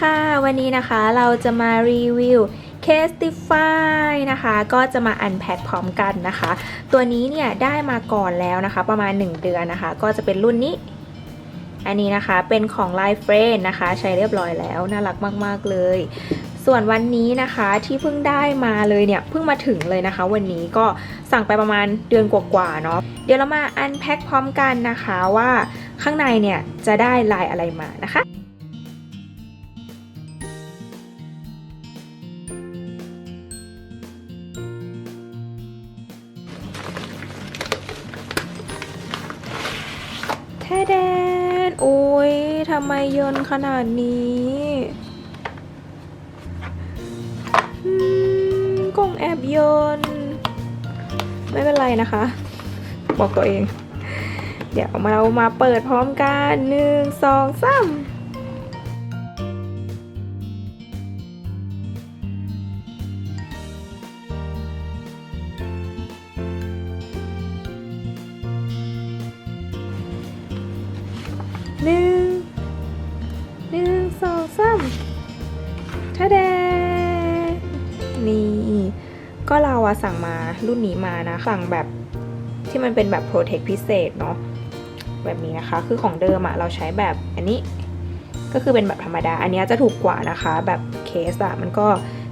ค่ะ วันนี้นะคะเราจะมารีวิว Castify นะคะ ก็จะมาอันแพ็คพร้อมกันนะคะ ตัวนี้เนี่ยได้มาก่อนแล้วนะคะ ประมาณ 1 เดือนนะคะ ก็จะเป็นรุ่นนี้ อันนี้นะคะเป็นของ Life Friend นะคะ ใช้เรียบร้อยแล้ว น่ารักมาก ๆ เลย ส่วนวันนี้นะคะที่เพิ่งได้มาเลยเนี่ย เพิ่งมาถึงเลยนะคะ วันนี้ก็สั่งไปประมาณเดือนกว่าๆเนาะเดี๋ยวเรามาอันแพ็คพร้อมกันนะคะว่าข้างในเนี่ยจะได้ลายอะไรมานะคะ โอ้ยทำไมเยินขนาดนี้อืมกล่องแอบเยินไม่เป็นไรนะคะ บอกตัวเอง เดี๋ยวมาเรามาเปิดพร้อมกันหนึ่งสองสามีก็เราอะสั่งมารุ่นนี้มานะสั่งแบบที่มันเป็นแบบ Protect พิเศษเนาะแบบนี้นะคะ คือของเดิมอะเราใช้แบบอันนี้ก็คือเป็นแบบธรรมดา อันนี้จะถูกกว่านะคะ แบบเคสอะมันก็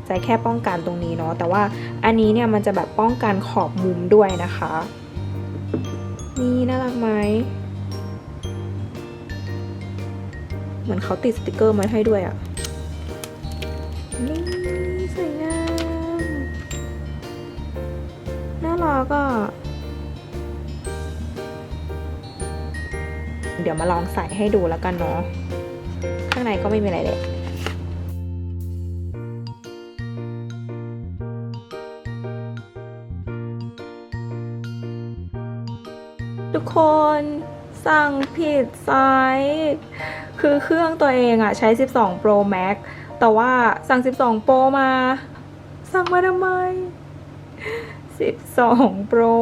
จะแค่ป้องกันตรงนี้เนาะแต่ว่าอันนี้เนี่ยมันจะแบบป้องกันขอบมุมด้วยนะคะ นี่น่ารักไหมเหมือนเขาติดสติกเกอร์มาให้ด้วยอะนี่ น่ารักอะเดี๋ยวมาลองใส่ให้ดูแล้วกันเนาะข้างในก็ไม่มีอะไรเลยทุกคนสั่งผิดไซส์คือเครื่องตัวเองอะใช้ 12 Pro Max แต่ว่าสั่ง 12 Pro มา สั่งมาทำไม 12 Pro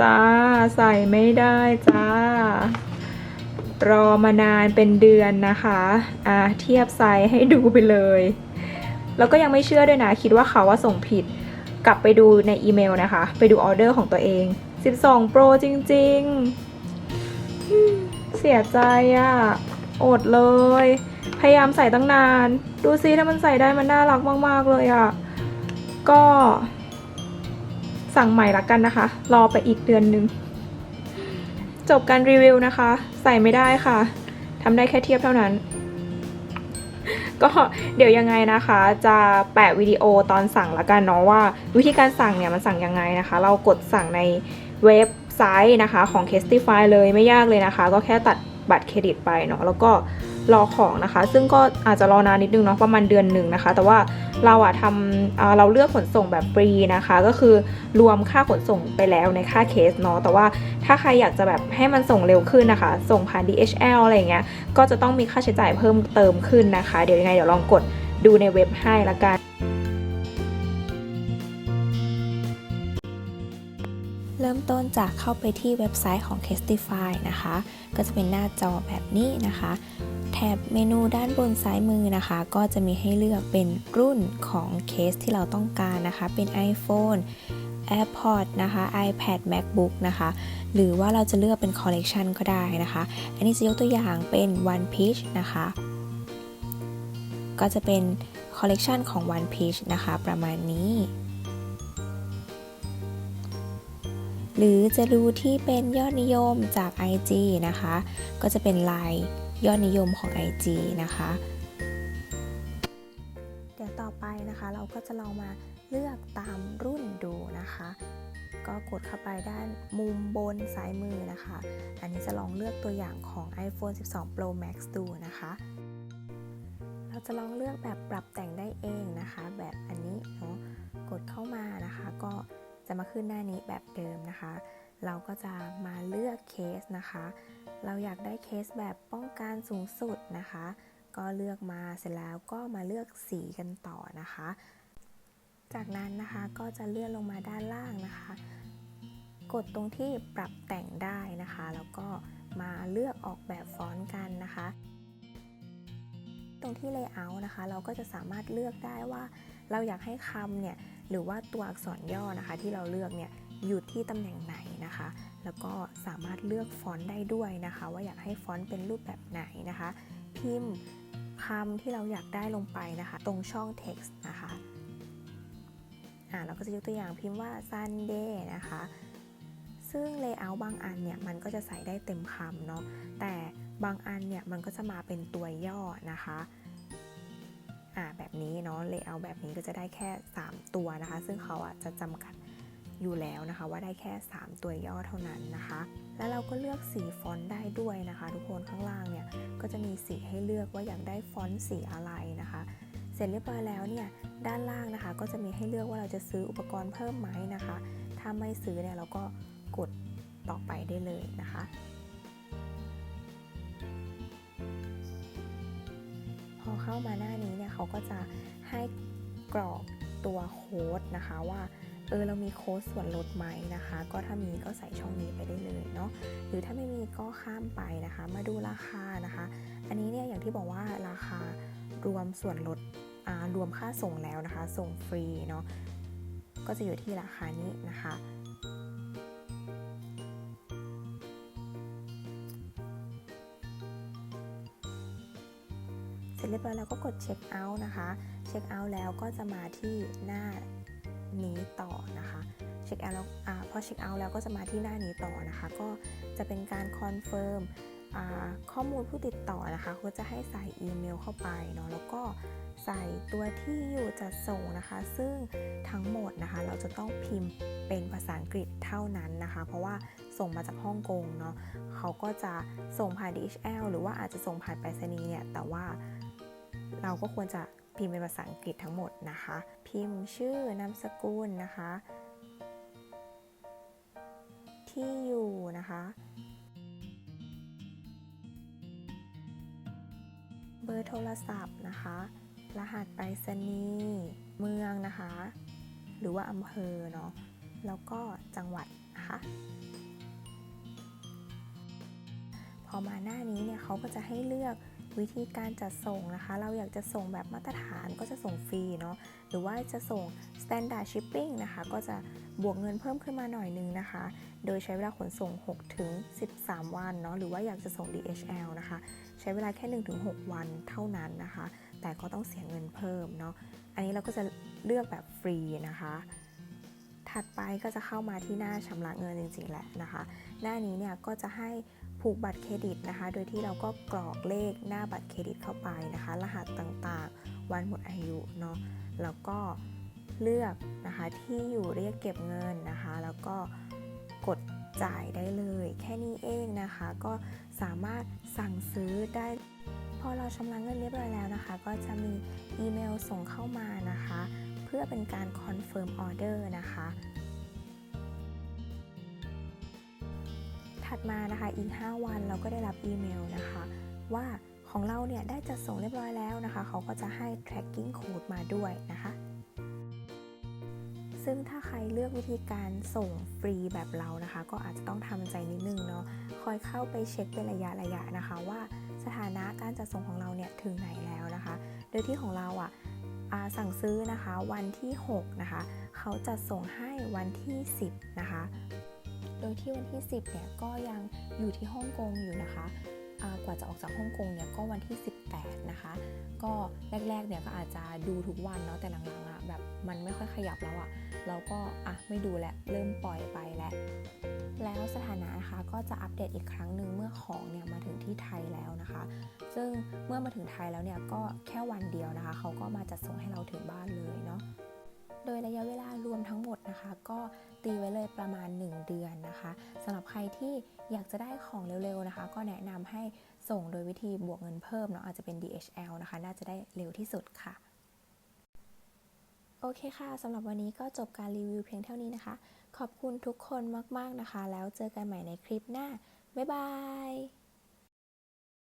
จ้า ใส่ไม่ได้จ้า รอมานานเป็นเดือนนะคะ อะเทียบไซส์ให้ดูไปเลย แล้วก็ยังไม่เชื่อด้วยนะ คิดว่าเขาว่าส่งผิด กลับไปดูในอีเมลนะคะ ไปดูออเดอร์ของตัวเอง 12 Pro จริง ๆ เสียใจอะอดเลย พยายามใส่ตั้งนาน ดูซิถ้ามันใส่ได้มันน่ารักมาก ๆ เลยอะ ก็ สั่งใหม่ละกันนะคะ รอไปอีกเดือนหนึ่งจบการรีวิวนะคะ ใส่ไม่ได้ค่ะทำได้แค่เทียบเท่านั้น ก็เดี๋ยวยังไงนะคะ จะแปะวิดีโอตอนสั่งละกันเนาะว่า วิธีการสั่งเนี่ยมันสั่งยังไงนะคะ เรากดสั่งในเว็บไซต์นะคะของ Castify เลยไม่ยากเลยนะคะ ก็แค่ตัดบัตรเครดิตไปเนาะแล้วก็ รอของนะคะ ซึ่งก็อาจจะรอนานนิดนึงเนาะประมาณเดือนหนึ่งนะคะ แต่ว่าเราอะทำเราเลือกขนส่งแบบฟรีนะคะ ก็คือรวมค่าขนส่งไปแล้วในค่าเคสเนาะแต่ว่าถ้าใครอยากจะแบบให้มันส่งเร็วขึ้นนะคะ ส่งผ่าน DHL อะไรเงี้ยก็จะต้องมีค่าใช้จ่ายเพิ่มเติมขึ้นนะคะ เดี๋ยวยังไงเดี๋ยวลองกดดูในเว็บให้ละกันเริ่มต้นจากเข้าไปที่เว็บไซต์ของ Castify นะคะ ก็จะเป็นหน้าจอแบบนี้นะคะ แถบเมนูด้านบนซ้ายมือนะคะ ก็จะมีให้เลือกเป็นรุ่นของเคสที่เราต้องการนะคะ เป็น iPhone AirPods นะคะ iPad MacBook นะคะ หรือว่าเราจะเลือกเป็น Collection ก็ได้นะคะ อันนี้จะยกตัวอย่างเป็น One Piece นะคะ ก็จะเป็น Collection ของ One Piece นะคะ ประมาณนี้ หรือจะดูที่เป็นยอดนิยมจาก IG นะคะ ก็จะเป็นลาย ยอดนิยมของ IG นะคะ เดี๋ยวต่อไปนะคะเราก็จะลองมาเลือกตามรุ่นดูนะคะ ก็กดเข้าไปด้านมุมบนซ้ายมือนะคะ อันนี้จะลองเลือกตัวอย่างของ iPhone 12 Pro Max ดูนะคะ เราจะลองเลือกแบบปรับแต่งได้เองนะคะ แบบอันนี้เนาะกดเข้ามานะคะ ก็จะมาขึ้นหน้านี้แบบเดิมนะคะ เราก็จะมาเลือกเคสนะคะ เราอยากได้เคสแบบป้องกันสูงสุดนะคะ ก็เลือกมาเสร็จแล้วก็มาเลือกสีกันต่อนะคะ จากนั้นนะคะก็จะเลื่อนลงมาด้านล่างนะคะ กดตรงที่ปรับแต่งได้นะคะ แล้วก็มาเลือกออกแบบฟอนต์กันนะคะ ตรงที่ layout นะคะ เราก็จะสามารถเลือกได้ว่า เราอยากให้คำเนี่ยหรือว่าตัวอักษรย่อนะคะ ที่เราเลือกเนี่ย อยู่ที่ตำแหน่งไหนนะคะ แล้วก็สามารถเลือกฟอนต์ได้ด้วยนะคะ ว่าอยากให้ฟอนต์เป็นรูปแบบไหนนะคะ พิมพ์คำที่เราอยากได้ลงไปนะคะ ตรงช่อง text นะคะอ่าเราก็จะยกตัวอย่างพิมพ์ว่า Sunday นะคะ ซึ่ง layout บางอันเนี่ย มันก็จะใส่ได้เต็มคำเนาะ แต่บางอันเนี่ย มันก็จะมาเป็นตัวย่อนะคะอ่าแบบนี้เนาะ layout แบบนี้ก็จะได้แค่ 3 ตัวนะคะ ซึ่งเขาอะจะจำกัด อยู่แล้วนะคะ ว่าได้แค่ 3 ตัวย่อเท่านั้นนะคะ แล้วเราก็เลือกสีฟอนต์ได้ด้วยนะคะ ทุกคนข้างล่างเนี่ยก็จะมีสีให้เลือกว่าอยากได้ฟอนต์สีอะไรนะคะ เสร็จเรียบร้อยแล้วเนี่ยด้านล่างนะคะ ก็จะมีให้เลือกว่าเราจะซื้ออุปกรณ์เพิ่มไหมนะคะ ถ้าไม่ซื้อเนี่ยเราก็กดต่อไปได้เลยนะคะพอเข้ามาหน้านี้เนี่ยเขาก็จะให้กรอกตัวโค้ดนะคะว่า เออเรามีโค้ดส่วนลดไหมนะคะ ก็ถ้ามีก็ใส่ช่องนี้ไปได้เลยเนาะหรือถ้าไม่มีก็ข้ามไปนะคะ มาดูราคานะคะ อันนี้เนี่ยอย่างที่บอกว่าราคารวมส่วนลดรวมค่าส่งแล้วนะคะ ส่งฟรีเนาะก็จะอยู่ที่ราคานี้นะคะเสร็จเรียบร้อยแล้วก็กดเช็คเอาท์นะคะ เช็คเอาท์แล้วก็จะมาที่หน้า นี้ต่อนะคะเช็คเอาท์แล้วอพอเช็คเอาท์แล้วก็จะมาที่หน้านี้ต่อนะคะ ก็จะเป็นการคอนเฟิร์มข้อมูลผู้ติดต่อนะคะเขาจะให้ใส่อีเมลเข้าไปเนาะแล้วก็ใส่ตัวที่อยู่จัดส่งนะคะ ซึ่งทั้งหมดนะคะ เราจะต้องพิมพ์เป็นภาษาอังกฤษเท่านั้นนะคะ เพราะว่าส่งมาจากฮ่องกงเนาะเขาก็จะส่งผ่าน DHL หรือว่าอาจจะส่งผ่านไปรษณีย์เนี่ยแต่ว่าเราก็ควรจะ พิมพ์เป็นภาษาอังกฤษทั้งหมดนะคะ พิมพ์ชื่อนามสกุลนะคะ ที่อยู่นะคะ เบอร์โทรศัพท์นะคะ รหัสไปรษณีย์เมืองนะคะ หรือว่าอำเภอเนาะแล้วก็จังหวัดนะคะพอมาหน้านี้เนี่ยเขาก็จะให้เลือก วิธีการจัดส่งนะคะ เราอยากจะส่งแบบมาตรฐานก็จะส่งฟรีเนาะหรือว่าจะส่ง standard shipping นะคะ ก็จะบวกเงินเพิ่มขึ้นมาหน่อยนึงนะคะ โดยใช้เวลาขนส่ง 6 ถึง 13 วันเนาะหรือว่าอยากจะส่ง DHL นะคะ ใช้เวลาแค่ 1-6 วันเท่านั้นนะคะ แต่ก็ต้องเสียเงินเพิ่มเนาะอันนี้เราก็จะเลือกแบบฟรีนะคะ ถัดไปก็จะเข้ามาที่หน้าชำระเงินจริงๆแหละนะคะ หน้านี้เนี่ยก็จะให้ผูกบัตรเครดิตนะคะ โดยที่เราก็กรอกเลขหน้าบัตรเครดิตเข้าไปนะคะ รหัสต่างๆ วันหมดอายุเนาะแล้วก็เลือกนะคะที่อยู่เรียกเก็บเงินนะคะ แล้วก็กดจ่ายได้เลย แค่นี้เองนะคะ ก็สามารถสั่งซื้อได้ พอเราชำระเงินเรียบร้อยแล้วนะคะ ก็จะมีอีเมลส่งเข้ามานะคะ พื่อเป็นการคอนเฟิร์มออเดอร์นะคะ ถัดมานะคะอีก 5 วันเราก็ได้รับอีเมลนะคะ ว่าของเราเนี่ยได้จัดส่งเรียบร้อยแล้วนะคะ เขาก็จะให้ tracking code มาด้วยนะคะ ซึ่งถ้าใครเลือกวิธีการส่งฟรีแบบเรานะคะ ก็อาจจะต้องทำใจนิดนึงเนาะ คอยเข้าไปเช็คเป็นระยะระยะนะคะ ว่าสถานะการจัดส่งของเราเนี่ยถึงไหนแล้วนะคะ โดยที่ของเราอะอ่า สั่งซื้อนะคะวันที่ 6 นะคะ เขาจะส่งให้วันที่ 10 นะคะ โดยที่วันที่ 10 เนี่ยก็ยังอยู่ที่ฮ่องกงอยู่นะคะกว่าจะออกจากฮ่องกงเนี่ยก็วันที่ 18 นะคะ ก็แรกๆเนี่ยก็อาจจะดูทุกวันเนาะแต่หลังๆอะแบบมันไม่ค่อยขยับแล้วอะ เราก็อะไม่ดูแลเริ่มปล่อยไปแล้วแล้วสถานะนะคะก็จะอัปเดตอีกครั้งหนึ่งเมื่อของเนี่ยมาถึงที่ไทยแล้วนะคะ ซึ่งเมื่อมาถึงไทยแล้วเนี่ยก็แค่วันเดียวนะคะ เขาก็มาจัดส่งให้เราถึงบ้านเลยเนาะโดยระยะเวลารวมทั้งหมดนะคะ ก็ตีไว้เลยประมาณ 1 เดือนนะคะสำหรับใครที่อยากจะได้ของเร็วๆนะคะ ก็แนะนำให้ส่งโดยวิธีบวกเงินเพิ่มเนาะอาจจะเป็น DHL นะคะ น่าจะได้เร็วที่สุดค่ะ โอเคค่ะสำหรับวันนี้ก็จบการรีวิวเพียงเท่านี้นะคะ ขอบคุณทุกคนมาก ๆ นะคะ แล้วเจอกันใหม่ในคลิปหน้า บ๊ายบาย